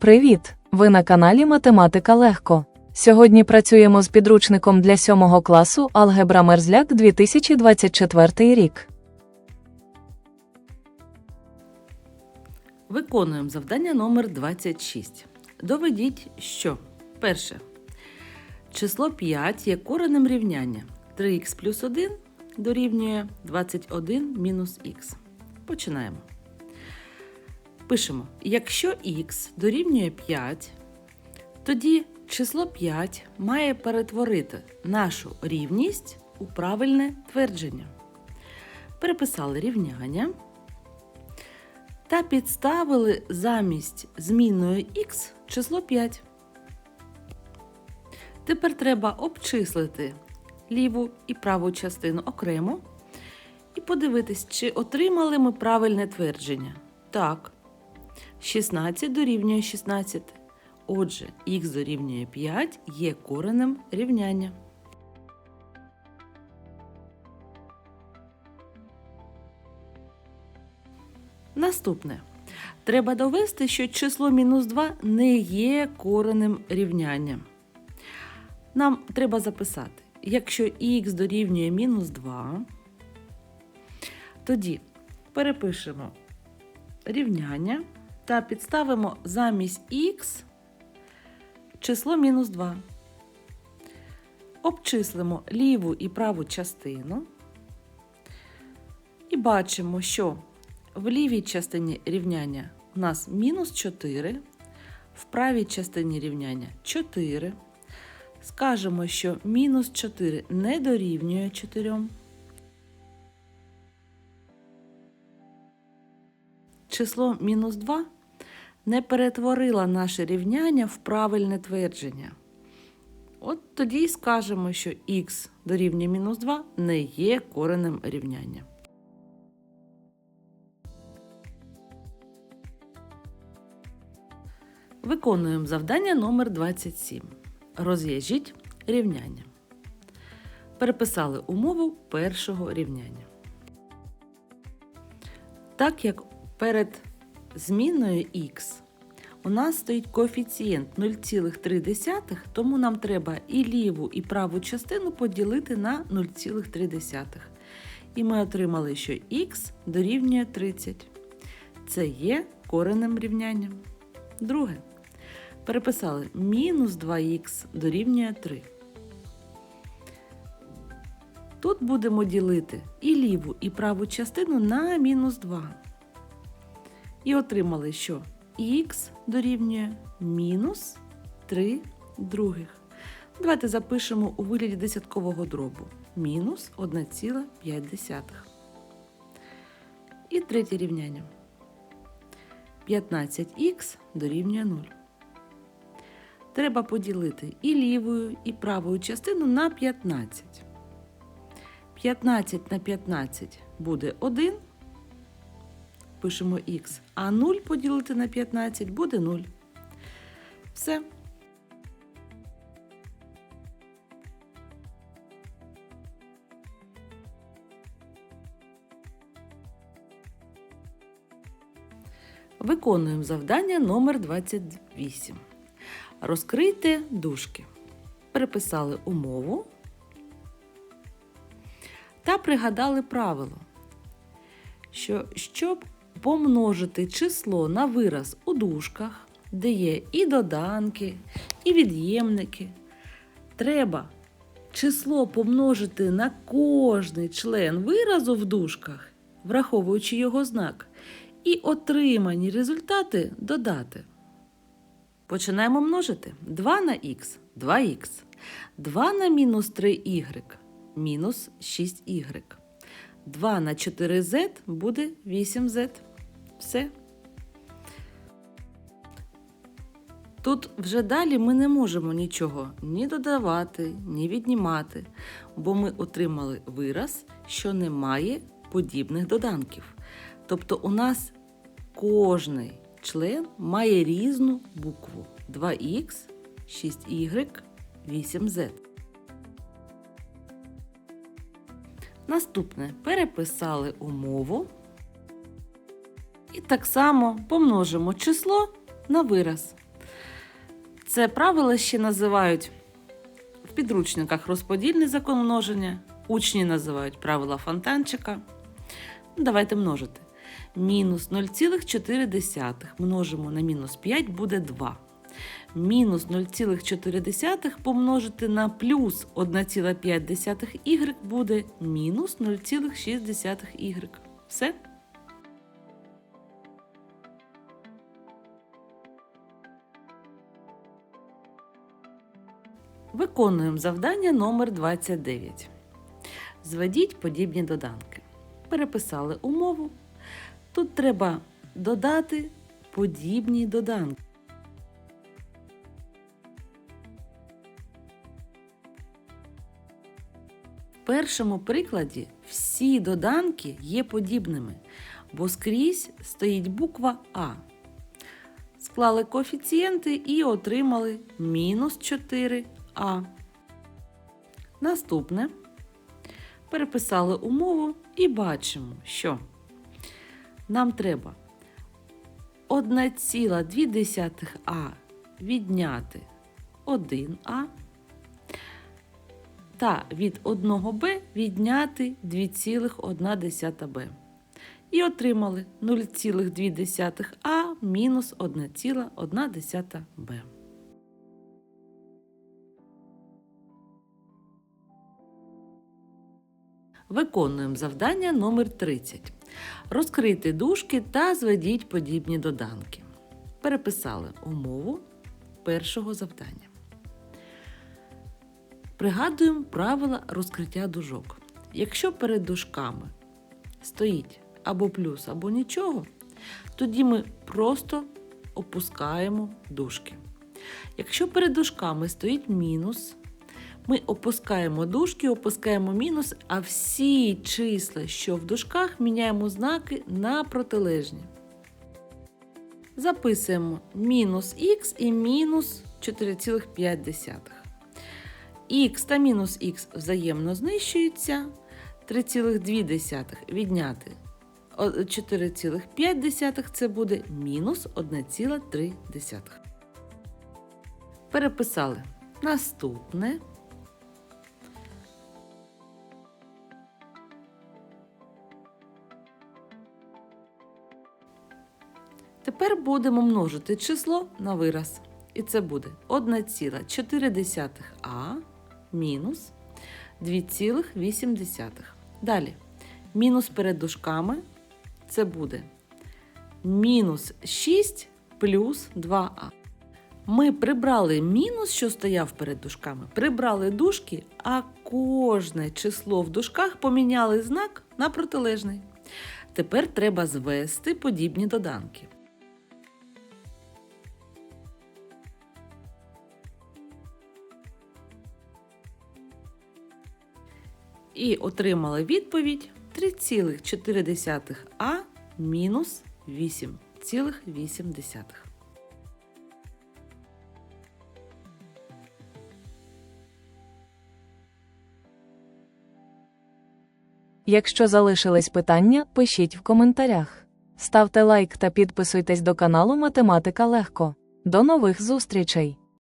Привіт! Ви на каналі Математика Легко. Сьогодні працюємо з підручником для 7 класу Алгебра Мерзляк 2024 рік. Виконуємо завдання номер 26. Доведіть, що перше. Число 5 є коренем рівняння. 3х плюс 1 дорівнює 21 мінус х. Починаємо. Пишемо: якщо х дорівнює 5, тоді число 5 має перетворити нашу рівність у правильне твердження. Переписали рівняння та підставили замість змінною х число 5. Тепер треба обчислити ліву і праву частину окремо і подивитись, чи отримали ми правильне твердження. Так. 16 дорівнює 16. Отже, х дорівнює 5 є коренем рівняння. Наступне. Треба довести, що число мінус 2 не є коренем рівняння. Нам треба записати, якщо х дорівнює мінус 2, тоді перепишемо рівняння та підставимо замість х число мінус 2. Обчислимо ліву і праву частину і бачимо, що в лівій частині рівняння у нас мінус 4, в правій частині рівняння 4. Скажемо, що мінус 4 не дорівнює 4. Число мінус 2 не перетворило наше рівняння в правильне твердження. От тоді й скажемо, що х дорівнює мінус 2 не є коренем рівняння. Виконуємо завдання номер 27. Розв'яжіть рівняння. Переписали умову першого рівняння. Так як перед зміною х у нас стоїть коефіцієнт 0,3, тому нам треба і ліву, і праву частину поділити на 0,3. І ми отримали, що х дорівнює 30. Це є коренем рівняння. Друге. Переписали мінус 2х дорівнює 3. Тут будемо ділити і ліву, і праву частину на мінус 2. І отримали, що х дорівнює мінус 3 других. Давайте запишемо у вигляді десяткового дробу. Мінус 1,5. І третє рівняння. 15х дорівнює 0. Треба поділити і лівою, і правою частину на 15. 15 на 15 буде 1. Пишемо х. А 0 поділити на 15 буде 0. Все. Виконуємо завдання номер 28. Розкрийте дужки. Переписали умову та пригадали правило, що щоб помножити число на вираз у дужках, де є і доданки, і від'ємники, треба число помножити на кожний член виразу в дужках, враховуючи його знак, і отримані результати додати. Починаємо множити 2 на х 2х, 2 на мінус 3y мінус 6y. 2 на 4z буде 8z. Все. Тут вже далі ми не можемо нічого ні додавати, ні віднімати, бо ми отримали вираз, що не має подібних доданків. Тобто у нас кожний член має різну букву 2х, 6y, 8z. Наступне переписали умову. І так само помножимо число на вираз. Це правило ще називають в підручниках розподільний закон множення. Учні називають правила фонтанчика. Ну, Давайте множити. Мінус 0,4 множимо на мінус 5 буде 2. Мінус 0,4 помножити на плюс 1,5y буде мінус 0,6y. Все? Виконуємо завдання номер 29. Зведіть подібні доданки. Переписали умову. Тут треба додати подібні доданки. В першому прикладі всі доданки є подібними, бо скрізь стоїть буква А. Склали коефіцієнти і отримали мінус 4а. Наступне переписали умову і бачимо, що нам треба 1,2а відняти 1а та від 1b відняти 2,1b. І отримали 0,2а мінус 1,1b. Виконуємо завдання номер 30. Розкрийте дужки та зведіть подібні доданки. Переписали умову першого завдання. Пригадуємо правила розкриття дужок. Якщо перед дужками стоїть або плюс, або нічого, тоді ми просто опускаємо дужки. Якщо перед дужками стоїть мінус, ми опускаємо дужки, опускаємо мінус, а всі числа, що в дужках, міняємо знаки на протилежні. Записуємо мінус х і мінус 4,5. Х та мінус х взаємно знищуються. 3,2 відняти 4,5 це буде мінус 1,3. Переписали. Наступне. Тепер будемо множити число на вираз. І це буде 1,4а мінус 2,8. Далі. Мінус перед дужками це буде мінус 6 плюс 2а. Ми прибрали мінус, що стояв перед дужками, прибрали дужки, а кожне число в дужках поміняли знак на протилежний. Тепер треба звести подібні доданки. І отримали відповідь 3,4а мінус 8,8. Якщо залишились питання, пишіть в коментарях. Ставте лайк та підписуйтесь до каналу Математика Легко. До нових зустрічей!